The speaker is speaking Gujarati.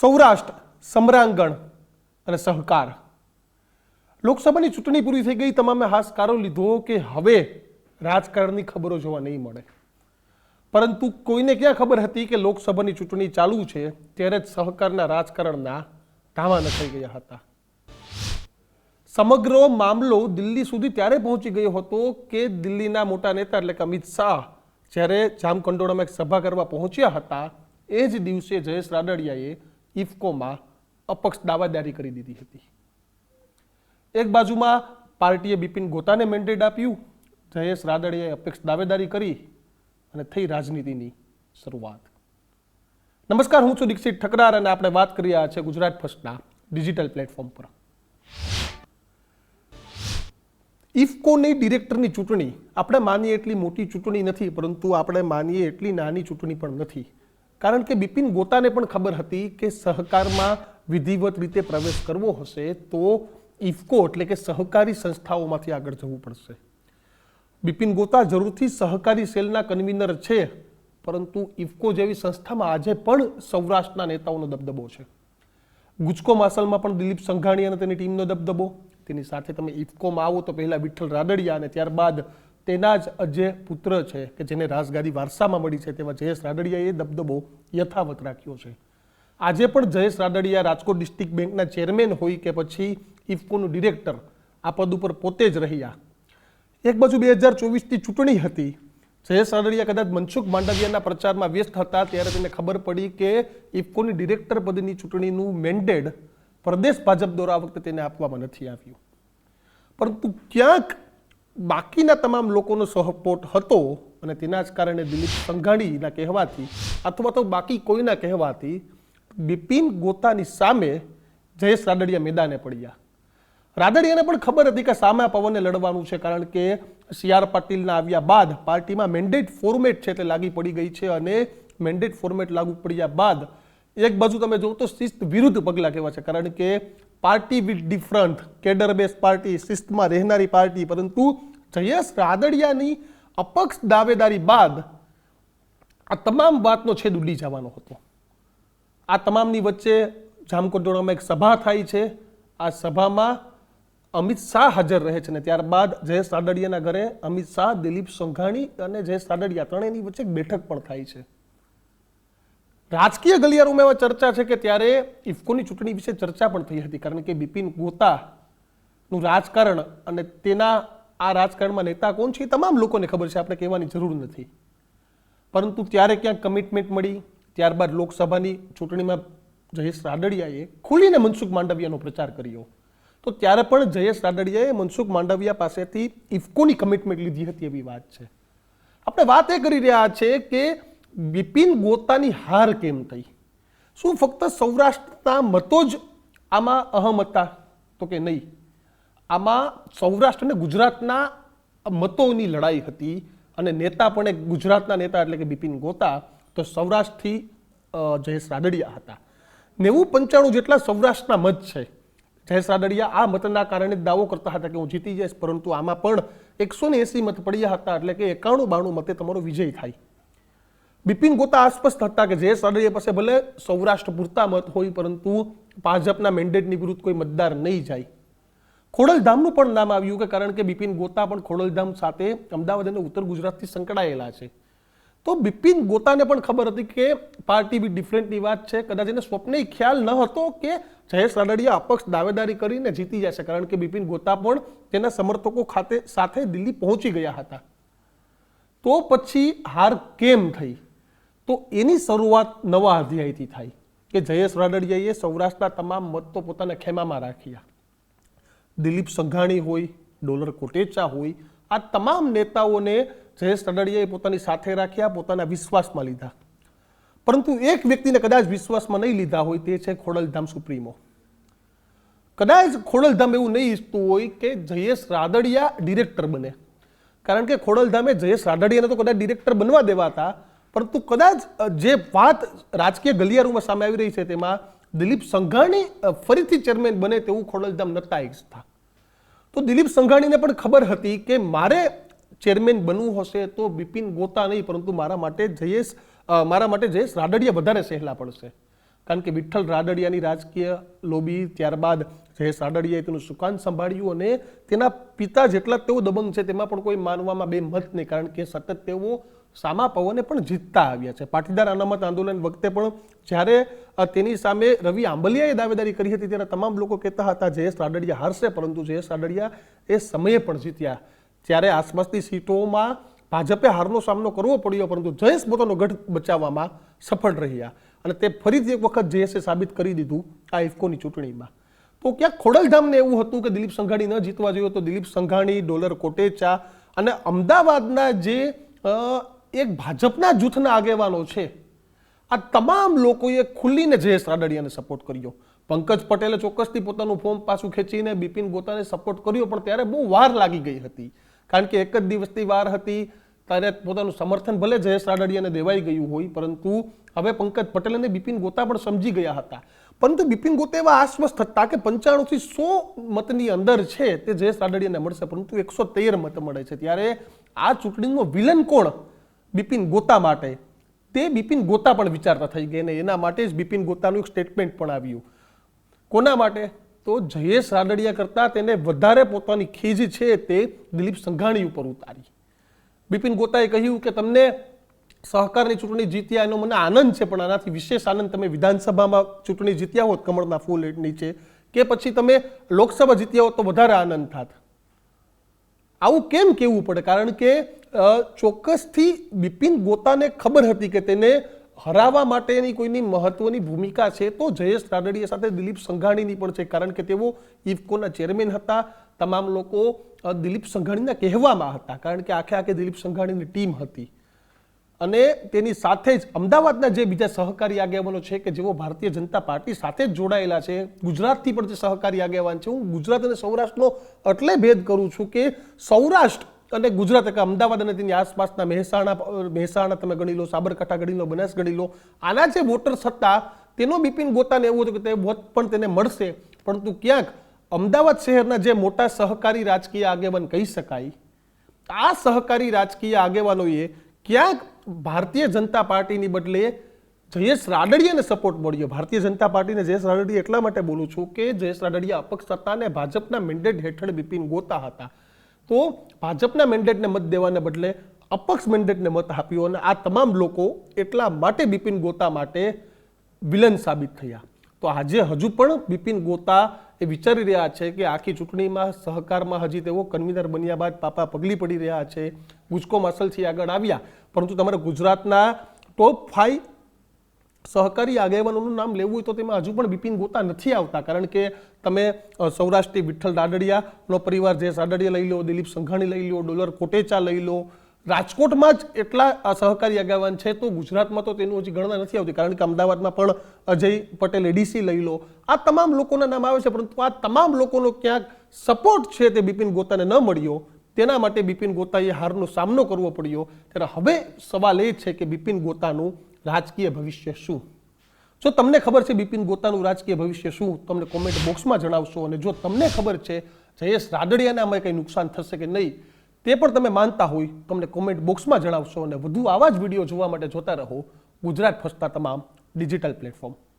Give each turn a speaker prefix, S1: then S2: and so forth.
S1: સૌરાષ્ટ્ર, સમરાંગણ અને સહકાર. લોકસભાની ચૂંટણી પૂરી થઈ ગઈ, તમામે હાશકારો લીધો કે હવે રાજકારણની ખબરો જોવા નહીં મળે. પરંતુ કોઈને ક્યાં ખબર હતી કે લોકસભાની ચૂંટણી ચાલુ છે, ત્યારે જ સહકારના રાજકારણના ધાવા નખાઈ ગયા હતા. સમગ્ર મામલો દિલ્હી સુધી ત્યારે પહોંચી ગયો હતો કે દિલ્હીના મોટા નેતા એટલે કે અમિત શાહ જ્યારે જામકંડોળામાં એક સભા કરવા પહોંચ્યા હતા, એ જ દિવસે જયેશ રાદડિયાએ ઇફકોમાં અપક્ષ દાવાદારી કરી દીધી હતી. એક બાજુમાં પાર્ટીએ બિપિન ગોતાને મેન્ડેટ આપ્યું, જયેશ રાદડિયાએ અપક્ષ દાવેદારી કરી અને થઈ રાજનીતિની શરૂઆત. નમસ્કાર, હું છું દીક્ષિત ઠકરાર અને આપણે વાત કરી રહ્યા છે ગુજરાત ફર્સ્ટના ડિજિટલ પ્લેટફોર્મ પર. ઇફકોની ડિરેક્ટરની ચૂંટણી આપણે માનીએ એટલી મોટી ચૂંટણી નથી, પરંતુ આપણે માનીએ એટલી નાની ચૂંટણી પણ નથી. કારણ કે બિપિન ગોતાને પણ ખબર હતી કે સહકારમાં વિધિવત રીતે પ્રવેશ કરવો હશે તો ઇફકો એટલે કે સહકારી સંસ્થાઓમાંથી આગળ જવું પડશે. બિપિન ગોતા જરૂરથી સહકારી સેલના કન્વીનર છે, પરંતુ ઇફકો જેવી સંસ્થામાં આજે પણ સૌરાષ્ટ્રના નેતાઓનો દબદબો છે. ગુજકો માસલમાં પણ દિલીપ સંઘાણી અને તેની ટીમનો દબદબો. તેની સાથે તમે ઇફકોમાં આવો તો પહેલાં વિઠ્ઠલ રાદડિયા અને ત્યારબાદ તેના જ જે પુત્ર છે કે જેને રાજગાદી વારસામાં મળી છે તેવા જયેશ રાદડિયાએ દબદબો યથાવત રાખ્યો છે. આજે પણ જયેશ રાદડિયા રાજકોટ ડિસ્ટ્રિક્ટ બેંકના ચેરમેન હોય કે પછી ઇફકોનું ડિરેક્ટર આ પદ ઉપર પોતે જ રહ્યા. એક બાજુ બે હજાર ચોવીસની ચૂંટણી હતી. જયેશ રાદડિયા કદાચ મનસુખ માંડવિયાના પ્રચારમાં વ્યસ્ત હતા ત્યારે તેને ખબર પડી કે ઇફકોની ડિરેક્ટર પદની ચૂંટણીનું મેન્ડેડ પ્રદેશ ભાજપ દ્વારા આ વખતે તેને આપવામાં નથી આવ્યું. પરંતુ ક્યાંક બાકીના તમામ લોકોનો સહપોટ હતો અને તેના જ કારણે દિલીપ સંઘાણીના કહેવાથી અથવા તો બાકી કોઈના કહેવાથી બિપિન ગોતાની સામે જયેશ રાદડિયા મેદાને પડ્યા. રાદડિયાને પણ ખબર હતી કે સામા પવનને લડવાનું છે કારણ કે સી આર પાટીલના આવ્યા બાદ પાર્ટીમાં મેન્ડેટ ફોર્મેટ છે તે લાગી પડી ગઈ છે અને મેન્ડેટ ફોર્મેટ લાગુ પડ્યા બાદ એક બાજુ તમે જો તો શિસ્ત વિરુદ્ધ પગલાં કહેવા છે કારણ કે party with different. Cadre base party, શિસ્તમાં રહેનારી પાર્ટી. પરંતુ જયેશ રાદડિયાની અપક્ષ દાવેદારી બાદ આ તમામ વાતનો છેદ ઉડી જવાનો હતો. આ તમામની વચ્ચે જામકોટોડામાં એક સભા થાય છે. આ સભામાં અમિત શાહ હાજર રહે છે અને ત્યારબાદ જયેશ રાદડિયાના ઘરે અમિત શાહ, દિલીપ સંઘાણી અને જયેશ રાદડિયા ત્રણેયની વચ્ચે બેઠક પણ થાય છે. રાજકીય ગલિયારોમાં એવા ચર્ચા છે કે ત્યારે ઇફકોની ચૂંટણી વિશે ચર્ચા પણ થઈ હતી, કારણ કે બિપિન ગોતાનું રાજકારણ અને તેના આ રાજકારણમાં નેતા કોણ છે એ તમામ લોકોને ખબર છે, આપણે કહેવાની જરૂર નથી. પરંતુ ત્યારે ક્યાંક કમિટમેન્ટ મળી, ત્યારબાદ લોકસભાની ચૂંટણીમાં જયેશ રાદડિયાએ ખુલીને મનસુખ માંડવિયાનો પ્રચાર કર્યો. તો ત્યારે પણ જયેશ રાદડિયાએ મનસુખ માંડવિયા પાસેથી ઇફકોની કમિટમેન્ટ લીધી હતી એવી વાત છે. આપણે વાત એ કરી રહ્યા છે કે બિપિન ગોતાની હાર કેમ થઈ? શું ફક્ત સૌરાષ્ટ્રના મતો જ આમાં અહમ હતા? તો કે નહીં? આમાં સૌરાષ્ટ્ર અને ગુજરાતના મતોની લડાઈ હતી અને નેતા પણ એક ગુજરાતના નેતા એટલે કે બિપિન ગોતા, તો સૌરાષ્ટ્રથી જયેશ રાદડિયા હતા. નેવું પંચાણું જેટલા સૌરાષ્ટ્રના મત છે. જયેશ રાદડિયા આ મતના કારણે દાવો કરતા હતા કે હું જીતી જઈશ, પરંતુ આમાં પણ એકસો ને એસી મત પડ્યા હતા એટલે કે એકાણું બાણું મતે તમારો વિજય થાય. બિપિન ગોતા આસ્પષ્ટ હતા કે જે રાદડિયા પાસે ભલે સૌરાષ્ટ્ર પૂરતા મત હોય, પરંતુ ભાજપના મેન્ડેટની વિરુદ્ધ કોઈ મતદાર નહીં જાય. ખોડલધામનું પણ નામ આવ્યું કે કારણ કે બિપિન ગોતા પણ ખોડલધામ સાથે અમદાવાદ અને ઉત્તર ગુજરાતથી સંકળાયેલા છે. તો બિપિન ગોતાને પણ ખબર હતી કે પાર્ટી બી ડિફરન્ટની વાત છે. કદાચ એને સ્વપ્ને ખ્યાલ ન હતો કે જયેશ રાદડિયા અપક્ષ દાવેદારી કરીને જીતી જશે, કારણ કે બિપિન ગોતા પણ તેના સમર્થકો ખાતે સાથે દિલ્હી પહોંચી ગયા હતા. તો પછી હાર કેમ થઈ? તો એની શરૂઆત નવા અધ્યાયથી થાય કે જયેશ રાદડિયાએ સૌરાષ્ટ્રના તમામ મત તો પોતાના ખેમામાં રાખ્યા. દિલીપ સંઘાણી હોય, ડોલર કોટેચા હોય, આ તમામ નેતાઓને જયેશ રાદડિયાએ પોતાની સાથે રાખ્યા, પોતાના વિશ્વાસમાં લીધા. પરંતુ એક વ્યક્તિને કદાચ વિશ્વાસમાં નહીં લીધા હોય તે છે ખોડલધામ સુપ્રીમો. કદાચ ખોડલધામ એવું નહીં ઈચ્છતું હોય કે જયેશ રાદડિયા ડિરેક્ટર બને. કારણ કે ખોડલધામે જયેશ રાદડિયાને તો કદાચ ડિરેક્ટર બનવા દેવા હતા પરંતુ કદાચ જે વાત રાજકીય ગલિયારોમાં સામે આવી રહી છે તેમાં દિલીપ સંઘાણી ફરીથી ચેરમેન બને તેવું ખોડલધામ નતા ઈચ્છતા તો દિલીપ સંઘાણીને પણ ખબર હતી કે મારે ચેરમેન બનવું હશે તો બિપિન ગોતા નહીં, પરંતુ મારા માટે જયેશ મારા માટે જયેશ રાદડિયા વધારે સહેલા પડશે. કારણ કે વિઠ્ઠલ રાડડિયાની રાજકીય લોબી, ત્યારબાદ જયેશ રાડડિયાએ તેનું સુકાન સંભાળ્યું અને તેના પિતા જેટલા તેઓ દબંગ છે તેમાં પણ કોઈ માનવામાં બે મત નહીં, કારણ કે સતત તેઓ સામા પવને પણ જીતતા આવ્યા છે. પાટીદાર અનામત આંદોલન વખતે પણ જ્યારે તેની સામે રવિ આંબલિયાએ દાવેદારી કરી હતી ત્યારે તમામ લોકો કહેતા હતા, જયેશ રાડડિયા હારશે, પરંતુ જયેશ રાડડિયા એ સમયે પણ જીત્યા. ત્યારે આસપાસની સીટોમાં ભાજપે હારનો સામનો કરવો પડ્યો, પરંતુ જયેશ પોતાનો ગઢ બચાવવામાં સફળ રહ્યા અને તે ફરીથી એક વખત જયેશે સાબિત કરી દીધું આ ઇફકોની ચૂંટણીમાં. તો ક્યાંક ખોડલધામને એવું હતું કે દિલીપ સંઘાણી ન જીતવા જોઈએ, તો દિલીપ સંઘાણી, ડોલર કોટેચા અને અમદાવાદના જે એક ભાજપના જૂથના આગેવાનો છે. આ તમામ લોકોએ ખુલ્લીને જયેશ રાદડિયાને સપોર્ટ કર્યો. પંકજ પટેલે ચોક્કસથી પોતાનું ફોર્મ પાછું ખેંચીને બિપિન ગોતાને સપોર્ટ કર્યો, પણ ત્યારે બહુ વાર લાગી ગઈ હતી. કારણ કે એક જ દિવસની વાર હતી, ત્યારે પોતાનું સમર્થન ભલે જયેશ રાદડિયાને દેવાઈ ગયું હોય, પરંતુ હવે પંકજ પટેલ અને બિપિન ગોતા પણ સમજી ગયા હતા. પરંતુ બિપિન ગોતા એવા આશ્વસ્ત હતા કે પંચાણુંથી સો મતની અંદર છે તે જયેશ રાદડિયાને મળશે, પરંતુ એકસો તેર મત મળે છે. ત્યારે આ ચૂંટણીનો વિલન કોણ? બિપિન ગોતા માટે. તે બિપિન ગોતા પણ વિચારતા થઈ ગયા અને એના માટે જ બિપિન ગોતાનું એક સ્ટેટમેન્ટ પણ આવ્યું. કોના માટે? તો જયેશ રાદડિયા કરતાં તેને વધારે પોતાની ખીજ છે તે દિલીપ સંઘાણી ઉપર ઉતારી. બિપિન ગોતાએ કહ્યું કે તમને સહકારની ચૂંટણી જીત્યા એનો મને આનંદ છે, પણ આનાથી વિશેષ આનંદ તમે વિધાનસભામાં ચૂંટણી જીત્યા હોત કમળના ફૂલ નીચે. કે પછી તમે લોકસભા જીત્યા હોત તો વધારે આનંદ થાત. આવું કેમ કહેવું પડે? કારણ કે ચોક્કસથી બિપિન ગોતાને ખબર હતી કે તેને હરાવવા માટેની કોઈની મહત્વની ભૂમિકા છે તો જયેશ રાદડીયા સાથે દિલીપ સંઘાણીની પણ છે. કારણ કે તેઓ ઇફકોના ચેરમેન હતા. તમામ લોકો દિલીપ સંઘાણીના કહેવામાં હતા. કારણ કે આખે આખે દિલીપ સંઘાણીની ટીમ હતી. અને તેની સાથે જ અમદાવાદના જે બીજા સહકારી આગેવાનો છે કે જેઓ ભારતીય જનતા પાર્ટી સાથે જ જોડાયેલા છે, ગુજરાતથી પણ જે સહકારી આગેવાન છે, હું ગુજરાત અને સૌરાષ્ટ્રનો એટલે ભેદ કરું છું કે સૌરાષ્ટ્ર અને ગુજરાત એટલે અમદાવાદ અને તેની આસપાસના મહેસાણા મહેસાણા તમે ગણી લો, સાબરકાંઠા ગણી લો, બનાસ ગણી લો, આના જે વોટર સત્તા, તેનો બિપિન ગોતાને એવું હતું કે તે વોટ પણ તેને મળશે. પરંતુ ક્યાંક અમદાવાદ શહેરના જે મોટા સહકારી રાજકીય આગેવાન કહી શકાય, આ સહકારી રાજકીય આગેવાનોએ ક્યાંક ભારતીય જનતા પાર્ટીની બદલે જયેશ રાદડિયાને સપોર્ટ મળ્યો. ભારતીય જનતા પાર્ટીને જયેશ રાદડિયા એટલા માટે બોલું છું કે જયેશ રાદડિયા અપક્ષ હતા અને ભાજપના મેન્ડેટ હેઠળ બિપિન ગોતા હતા. તો ભાજપના મેન્ડેટને મત દેવાને બદલે અપક્ષ મેન્ડેટને મત આપ્યો અને આ તમામ લોકો એટલા માટે બિપિન ગોતા માટે વિલન સાબિત થયા. તો આજે હજુ પણ બિપિન ગોતા એ વિચારી રહ્યા છે કે આખી ચૂંટણીમાં સહકારમાં હજી તેઓ કન્વીનર બન્યા બાદ પાપા પગલી પડી રહ્યા છે, ગુજકો માસલથી આગળ આવ્યા. પરંતુ તમારે ગુજરાતના ટોપ ફાઈવ સહકારી આગેવાનોનું નામ લેવું હોય તો તેમાં હજુ પણ બિપિન ગોતા નથી આવતા. કારણ કે તમે સૌરાષ્ટ્રી વિઠ્ઠલ રાદડિયાનો પરિવાર જે સાડડિયા લઈ લો, દિલીપ સંઘાણી લઈ લો, ડોલર કોટેચા લઈ લો રાજકોટમાં જ એટલા સહકારી આગેવાન છે તો ગુજરાતમાં તો તેનું હજી ગણના નથી આવતી, કારણ કે અમદાવાદમાં પણ અજય પટેલ એડીસી લઈ લો. આ તમામ લોકોના નામ આવે છે, પરંતુ આ તમામ લોકોનો ક્યાંક સપોર્ટ છે તે બિપિન ગોતાને ન મળ્યો, તેના માટે બિપિન ગોતાએ હારનો સામનો કરવો પડ્યો. ત્યારે હવે સવાલ એ છે કે બિપિન ગોતાનું રાજકીય ભવિષ્ય શું? જો તમને ખબર છે બિપિન ગોતાનું રાજકીય ભવિષ્ય શું, તમને કોમેન્ટ બોક્સમાં જણાવશો અને જો તમને ખબર છે જયેશ રાદડિયાને આમાં કંઈ નુકસાન થશે કે નહીં તે પણ તમે માનતા હોય તમને કોમેન્ટ બોક્સમાં જણાવશો અને વધુ આવા જ વીડિયો જોવા માટે જોતા રહો. ગુજરાત ફસતા તમામ ડિજિટલ પ્લેટફોર્મ